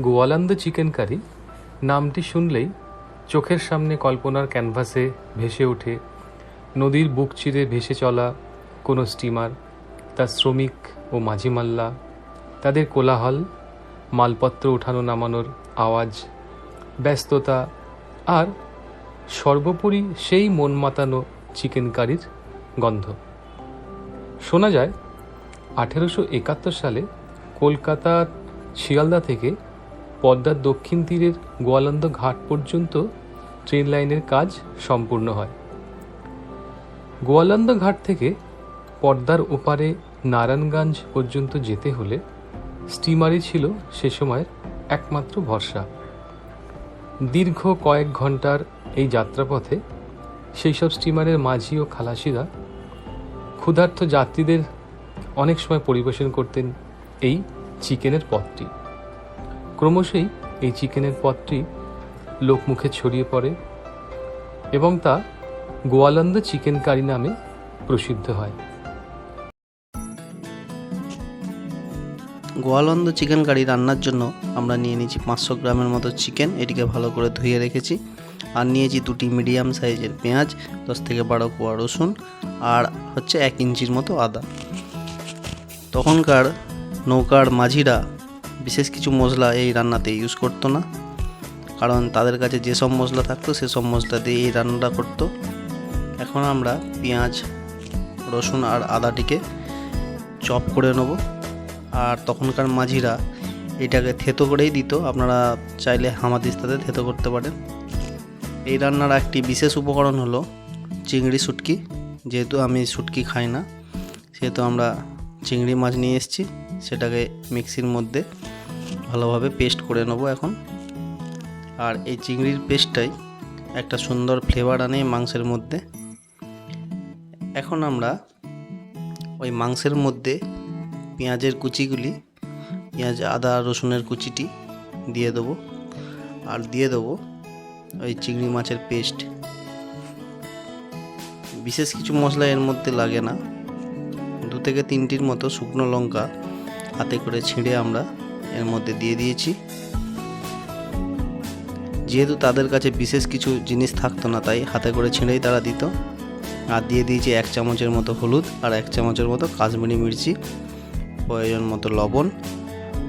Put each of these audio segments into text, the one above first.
গোয়ালান্দ chicken curry নামটি শুনলেই চোখের সামনে কল্পনার ক্যানভাসে ভেসে ওঠে, নদীর বুক চিরে ভেসে চলা কোনো স্টিমার, তার শ্রমিক ও মাঝিমাল্লা তাদের কোলাহল, মালপত্র ওঠানো নামানোর আওয়াজ, ব্যস্ততা আর সর্বোপরি সেই মন মাতানো চিকেন কারির গন্ধ। শোনা যায়, আঠেরোশো একাত্তর সালে কলকাতার শিয়ালদা থেকে পদ্মার দক্ষিণ তীরের গোয়ালন্দ ঘাট পর্যন্ত ট্রেন লাইনের কাজ সম্পূর্ণ হয়। গোয়ালন্দ ঘাট থেকে পদ্মার ওপারে নারায়ণগঞ্জ পর্যন্ত যেতে হলে স্টিমারই ছিল সে সময়ের একমাত্র ভরসা। দীর্ঘ কয়েক ঘণ্টার এই যাত্রাপথে সেই সব স্টিমারের মাঝি ও খালাসিরা ক্ষুধার্ত যাত্রীদের অনেক সময় পরিবেশন করতেন এই চিকেনের পদটি ক্রমশই এই চিকেনের পদটি লোকমুখে ছড়িয়ে পড়ে এবং তা গোয়ালন্দ চিকেন কারি নামে প্রসিদ্ধ হয়। গোয়ালন্দ চিকেন কারি রান্নার জন্য আমরা নিয়ে নিয়েছি পাঁচশো গ্রামের মতো চিকেন, এটিকে ভালো করে ধুয়ে রেখেছি। আর নিয়েছি দুটি মিডিয়াম সাইজের পেঁয়াজ, দশ থেকে বারো কোয়া রসুন আর হচ্ছে এক ইঞ্চির মতো আদা। তখনকার নৌকার মাঝিরা বিশেষ কিছু মশলা এই রান্নাতে ইউজ করতো না। কারণ তাদের কাছে যেসব মশলা থাকতো সেসব মশলা দিয়ে এই রান্নাটা করতো। এখন আমরা পেঁয়াজ, রসুন আর আদাটিকে চপ করে নেব। আর তখনকার মাঝিরা এটাকে থেতো করেই দিত। আপনারা চাইলে হামাদিস্তাতে থেতো করতে পারেন। এই রান্নার একটি বিশেষ উপকরণ হলো চিংড়ি শুটকি। যেহেতু আমি শুটকি খাই না, সেহেতু আমরা চিংড়ি মাছ নিয়ে এসেছি, সেটাকে মিক্সির মধ্যে ভালোভাবে পেস্ট করে নেব এখন। আর এই চিংড়ির পেস্টটাই একটা সুন্দর ফ্লেভার আনে মাংসের মধ্যে। এখন আমরা ওই মাংসের মধ্যে পেঁয়াজের কুচিগুলি, পেঁয়াজ, আদা, রসুনের কুচিটি দিয়ে দেবো। আর দিয়ে দেবো ওই চিংড়ি মাছের পেস্ট বিশেষ কিছু মশলা এর মধ্যে লাগে না। দু থেকে তিনটির মতো শুকনো লঙ্কা হাতে করে ছিঁড়ে আমরা এর মধ্যে দিয়ে দিয়েছি। যেহেতু তাদের কাছে বিশেষ কিছু জিনিস থাকতো না, তাই হাতে করে ছিঁড়েই তারা দিত। আর দিয়ে দিয়েছি এক চামচের মতো হলুদ আর এক চামচের মতো কাশ্মীরি মির্চি, প্রয়োজন মতো লবণ,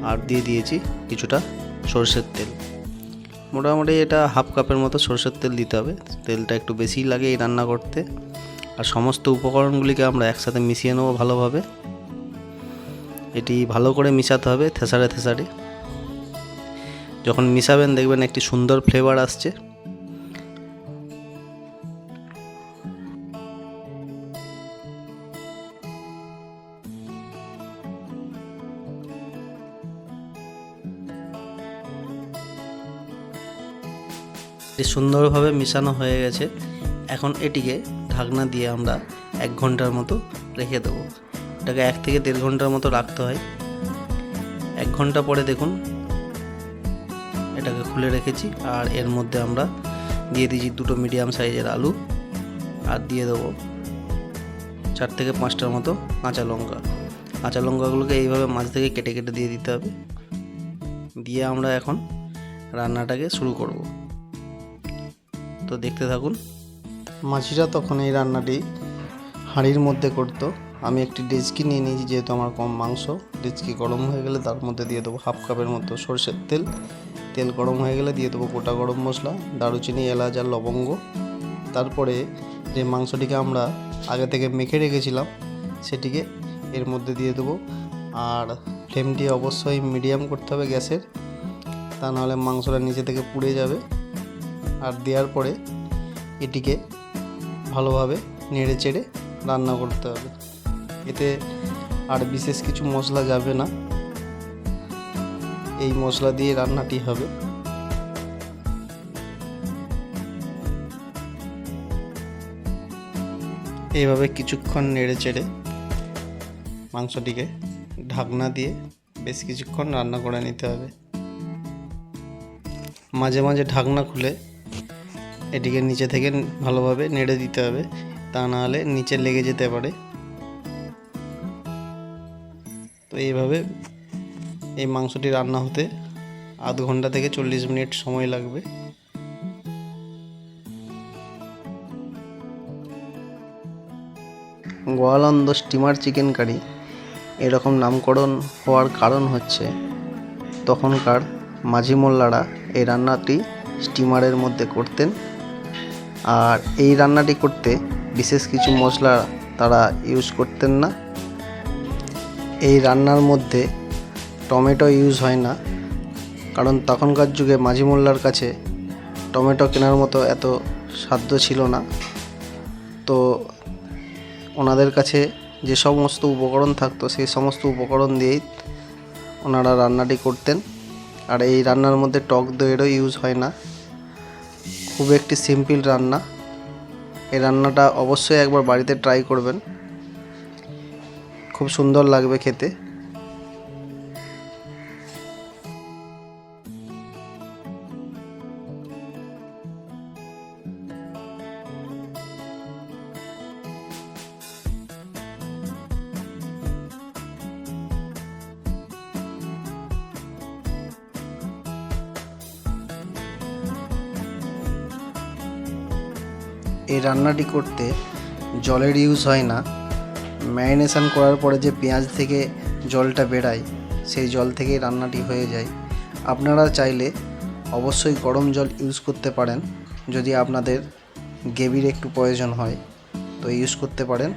আর দিয়ে দিয়েছি কিছুটা সরষের তেল। মোটামুটি এটা হাফ কাপের মতো সরষের তেল দিতে হবে। তেলটা একটু বেশিই লাগে এই রান্না করতে। আর সমস্ত উপকরণগুলিকে আমরা একসাথে মিশিয়ে নেব ভালোভাবে। এটি ভালো করে মিশাতে হবে থেসারে থেসারে যখন মিশাবেন দেখবেন একটি সুন্দর ফ্লেভার আসছে। সুন্দরভাবে মিশানো হয়ে গেছে। এখন এটিকে ঢাকনা দিয়ে আমরা এক ঘণ্টার মতো রেখে দেবো। এটাকে এক থেকে দেড় ঘণ্টার মতো রাখতে হয়। এক ঘণ্টা পরে দেখুন, এটাকে খুলে রেখেছি আর এর মধ্যে আমরা দিয়ে দিয়েছি দুটো মিডিয়াম সাইজের আলু আর দিয়ে দেবো চার থেকে পাঁচটার মতো কাঁচা লঙ্কা। কাঁচা লঙ্কাগুলোকে এইভাবে মাছ থেকে কেটে কেটে দিয়ে দিতে হবে। দিয়ে আমরা এখন রান্নাটাকে শুরু করব। তো দেখতে থাকুন। মাঝিরা তখন এই রান্নাটি হাঁড়ির মধ্যে করতো। আমি একটি ডেচকি নিয়ে নিয়েছি, যেহেতু আমার কম মাংস। ডেচকি গরম হয়ে গেলে তার মধ্যে দিয়ে দেবো হাফ কাপের মতো সর্ষের তেল। তেল গরম হয়ে গেলে দিয়ে দেবো গোটা গরম মশলা, দারুচিনি, এলাচ আর লবঙ্গ। তারপরে যে মাংসটিকে আমরা আগে থেকে মেখে রেখেছিলাম, সেটিকে এর মধ্যে দিয়ে দেবো। আর ফ্লেমটি অবশ্যই মিডিয়াম করতে হবে গ্যাসের, তা নাহলে মাংসটা নিচে থেকে পুড়ে যাবে। আর দেওয়ার পরে এটিকে ভালোভাবে নেড়ে চেড়ে রান্না করতে হবে। এতে আর বিশেষ কিছু মশলা যাবে না। এই মশলা দিয়ে রান্নাটি হবে। এইভাবে কিছুক্ষণ নেড়ে চেড়ে মাংসটিকে ঢাকনা দিয়ে বেশ কিছুক্ষণ রান্না করে নিতে হবে। মাঝে মাঝে ঢাকনা খুলে এটিকে নিচে থেকে ভালোভাবে নেড়ে দিতে হবে। তা নাহলে নিচে লেগে যেতে পারে। তো এইভাবে এই মাংসটি রান্না হতে আধ ঘণ্টা থেকে চল্লিশ মিনিট সময় লাগবে। গোয়ালন্দ স্টিমার চিকেন কারি এরকম নামকরণ হওয়ার কারণ হচ্ছে তখনকার মাঝি মোল্লারা এই রান্নাটি স্টিমারের মধ্যে করতেন আর এই রান্নাটি করতে বিশেষ কিছু মশলা তারা ইউজ করতেন না। এই রান্নার মধ্যে টমেটো ইউজ হয় না। কারণ তখনকার যুগে মাঝি মোল্লার কাছে টমেটো কেনার মতো এত সাধ্য ছিল না। তো ওনাদের কাছে যে সমস্ত উপকরণ থাকতো, সেই সমস্ত উপকরণ দিয়েই ওনারা রান্নাটি করতেন। আর এই রান্নার মধ্যে টক দইয়েরও ইউজ হয় না। খুব একটি সিম্পল রান্না। এই রান্নাটা অবশ্যই একবার বাড়িতে ট্রাই করবেন। খুব সুন্দর লাগবে খেতে। এই রান্নাটি করতে জলের ইউজ হয় না। ম্যারিনেশন করার পরে যে পেঁয়াজ থেকে জলটা বেরায়, সেই জল থেকেই রান্নাটি হয়ে যায়। আপনারা চাইলে অবশ্যই গরম জল ইউজ করতে পারেন, যদি আপনাদের গ্রেভির একটু প্রয়োজন হয়। তো ইউজ করতে পারেন।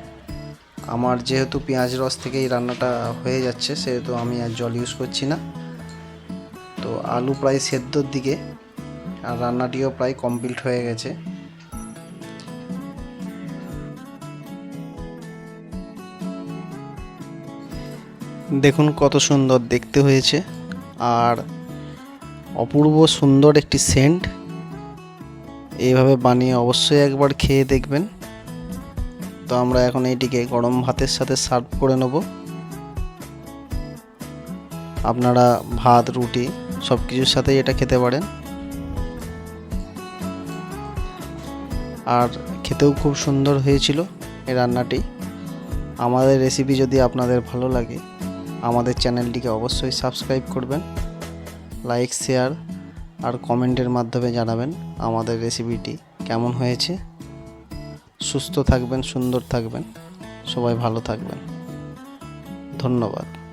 আমার যেহেতু পেঁয়াজ রস থেকেই রান্নাটা হয়ে যাচ্ছে, সেহেতু আমি আর জল ইউজ করছি না। তো আলু প্রায় সেদ্ধর দিকে, আর রান্নাটিও প্রায় কমপ্লিট হয়ে গেছে। দেখুন কত সুন্দর দেখতে হয়েছে। আর অপূর্ব সুন্দর একটি সেন্ট। এইভাবে বানিয়ে অবশ্যই একবার খেয়ে দেখবেন। তো আমরা এখন এইটিকে গরম ভাতের সাথে সার্ভ করে নেব। আপনারা ভাত, রুটি সব কিছুর সাথেই এটা খেতে পারেন। আর খেতেও খুব সুন্দর হয়েছিল এই রান্নাটি। আমাদের রেসিপি যদি আপনাদের ভালো লাগে আমাদের চ্যানেলটিকে অবশ্যই সাবস্ক্রাইব করবেন, লাইক, শেয়ার আর কমেন্টের মাধ্যমে জানাবেন আমাদের রেসিপিটি কেমন হয়েছে। সুস্থ থাকবেন, সুন্দর থাকবেন, সবাই ভালো থাকবেন। ধন্যবাদ।